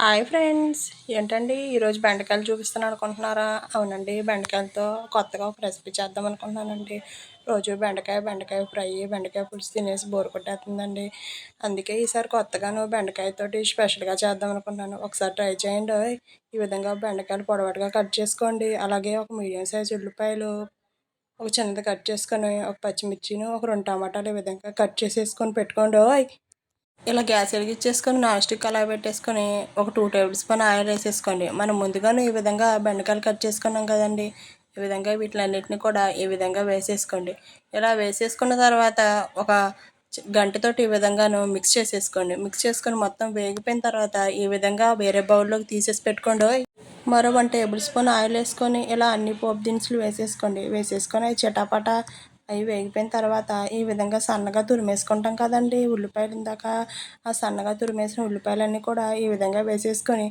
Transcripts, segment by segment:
Hi friends. ఏంటండి? ఈరోజు బెండకాయలు చూపిస్తాను అనుకుంటున్నారా? అవునండి. బెండకాయలతో కొత్తగా ఒక రెసిపీ చేద్దాం అనుకుంటున్నానండి. రోజు బెండకాయ బెండకాయ ఫ్రై బెండకాయ పులుసు తినేసి బోరు కొట్టేస్తుందండి. అందుకే ఈసారి కొత్తగాను బెండకాయతోటి స్పెషల్గా చేద్దాం అనుకుంటున్నాను. ఒకసారి ట్రై చేయండి. ఈ విధంగా బెండకాయలు పొడవాటుగా కట్ చేసుకోండి. అలాగే ఒక మీడియం సైజ్ ఉల్లిపాయలు ఒక చిన్నది కట్ చేసుకొని ఒక పచ్చిమిర్చిని ఒక రెండు టమాటాలు ఈ విధంగా కట్ చేసేసుకొని పెట్టుకోండి. ఇలా గ్యాస్ వెలిగించేసుకొని నాన్ స్టిక్ అలా పెట్టేసుకొని ఒక టూ టేబుల్ స్పూన్ ఆయిల్ వేసేసుకోండి. మనం ముందుగానే ఈ విధంగా బెండకాయలు కట్ చేసుకున్నాం కదండి. ఈ విధంగా వీటిలన్నిటిని కూడా ఈ విధంగా వేసేసుకోండి. ఇలా వేసేసుకున్న తర్వాత ఒక గంటతోటి ఈ విధంగాను మిక్స్ చేసేసుకోండి. మిక్స్ చేసుకొని మొత్తం వేగిపోయిన తర్వాత ఈ విధంగా వేరే బౌల్లోకి తీసేసి పెట్టుకోండి. మరో వన్ టేబుల్ స్పూన్ ఆయిల్ వేసుకొని ఇలా అన్ని పోపు దినుసులు వేసేసుకోండి. వేసేసుకొని అవి చటాపట అవి వేగిపోయిన తర్వాత ఈ విధంగా సన్నగా తురిమేసుకుంటాం కదండి. ఉల్లిపాయలు ఇందాక ఆ సన్నగా తురిమేసిన ఉల్లిపాయలన్నీ కూడా ఈ విధంగా వేసేసుకొని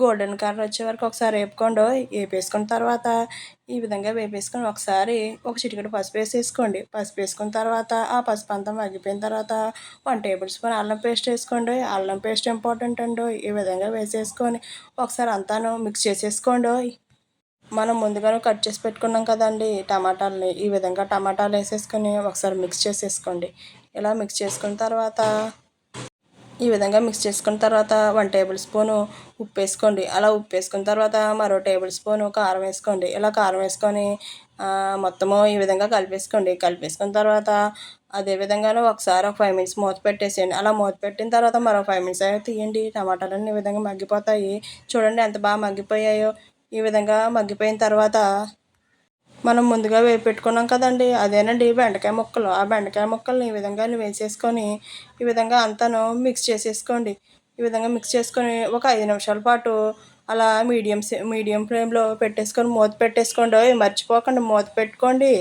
గోల్డెన్ కలర్ వచ్చే వరకు ఒకసారి వేపుకోండి వేపేసుకున్న తర్వాత ఈ విధంగా వేపేసుకొని ఒకసారి ఒక చిటికెడు పసుపు వేసేసుకోండి. పసుపు వేసుకున్న తర్వాత ఆ పసుపు అంతా మగ్గిపోయిన తర్వాత వన్ టేబుల్ స్పూన్ అల్లం పేస్ట్ వేసుకోండి. అల్లం పేస్ట్ ఇంపార్టెంట్ అండి. ఈ విధంగా వేసేసుకొని ఒకసారి అంతాను మిక్స్ చేసేసుకోండి. మనం ముందుగానే కట్ చేసి పెట్టుకున్నాం కదండి టమాటాలని. ఈ విధంగా టమాటాలు వేసేసుకొని ఒకసారి మిక్స్ చేసేసుకోండి. ఇలా మిక్స్ చేసుకున్న తర్వాత ఈ విధంగా మిక్స్ చేసుకున్న తర్వాత వన్ టేబుల్ స్పూను ఉప్పు వేసుకోండి. అలా ఉప్పు వేసుకున్న తర్వాత మరో టేబుల్ స్పూను కారం వేసుకోండి. ఇలా కారం వేసుకొని మొత్తము ఈ విధంగా కలిపేసుకోండి. కలిపేసుకున్న తర్వాత అదే విధంగానే ఒకసారి ఒక ఫైవ్ మినిట్స్ మూత పెట్టేసేయండి. అలా మూత పెట్టిన తర్వాత మరో ఫైవ్ మినిట్స్ అయితే తీయండి. టమాటాలన్నీ ఈ విధంగా మగ్గిపోతాయి. చూడండి ఎంత బాగా మగ్గిపోయాయో. ఈ విధంగా మగ్గిపోయిన తర్వాత మనం ముందుగా వేపు పెట్టుకున్నాం కదండి. అదేనండి బెండకాయ ముక్కలు. ఆ బెండకాయ ముక్కల్ని ఈ విధంగా వేసేసుకొని ఈ విధంగా అంతాను మిక్స్ చేసేసుకోండి. ఈ విధంగా మిక్స్ చేసుకొని ఒక ఐదు నిమిషాల పాటు అలా మీడియం మీడియం ఫ్లేమ్లో పెట్టేసుకొని మూత పెట్టేసుకోండి. మర్చిపోకండి. మూత పెట్టుకోండి.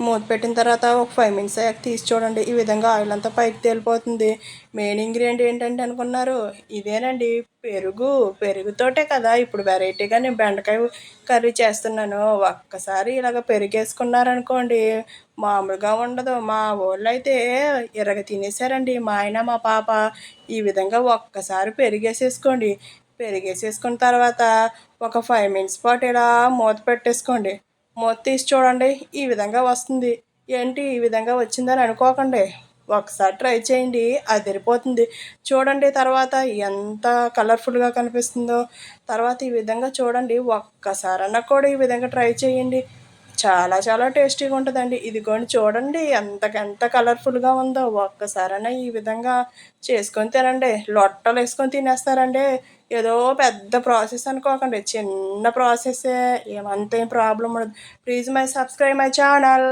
మూత పెట్టిన తర్వాత ఒక ఫైవ్ మినిట్స్ అయ్యాక తీసి చూడండి. ఈ విధంగా ఆయిల్ అంతా పైకి తేలిపోతుంది. మెయిన్ ఇంగ్రీడియంట్ ఏంటంటే అనుకున్నారు. ఇదేనండి పెరుగు. పెరుగుతోటే కదా ఇప్పుడు వెరైటీగా నేను బెండకాయ కర్రీ చేస్తున్నాను. ఒక్కసారి ఇలాగ పెరిగేసుకున్నారనుకోండి మామూలుగా ఉండదు. మా ఊళ్ళో అయితే ఇరగ తినేసారండి మా ఆయన మా పాప ఈ విధంగా ఒక్కసారి పెరిగేసేసుకోండి. పెరిగేసేసుకున్న తర్వాత ఒక ఫైవ్ మినిట్స్ పాటు ఇలా మూత పెట్టేసుకోండి. మూత తీసి చూడండి ఈ విధంగా వస్తుంది. ఏంటి ఈ విధంగా వచ్చిందని అనుకోకండి. ఒకసారి ట్రై చేయండి అదిరిపోతుంది. చూడండి తర్వాత ఎంత కలర్ఫుల్గా కనిపిస్తుందో. తర్వాత ఈ విధంగా చూడండి ఒక్కసారన్నా కూడా ఈ విధంగా ట్రై చేయండి. చాలా చాలా టేస్టీగా ఉంటుందండి. ఇదిగోండి చూడండి ఎంత కలర్ఫుల్గా ఉందో. ఒక్కసారైనా ఈ విధంగా చేసుకొని తినండి. లొట్టలు వేసుకొని తినేస్తారండి. ఏదో పెద్ద ప్రాసెస్ అనుకోకండి. చిన్న ప్రాసెస్. ఏమంత ఏం ప్రాబ్లం ఉండదు. Please my subscribe my channel.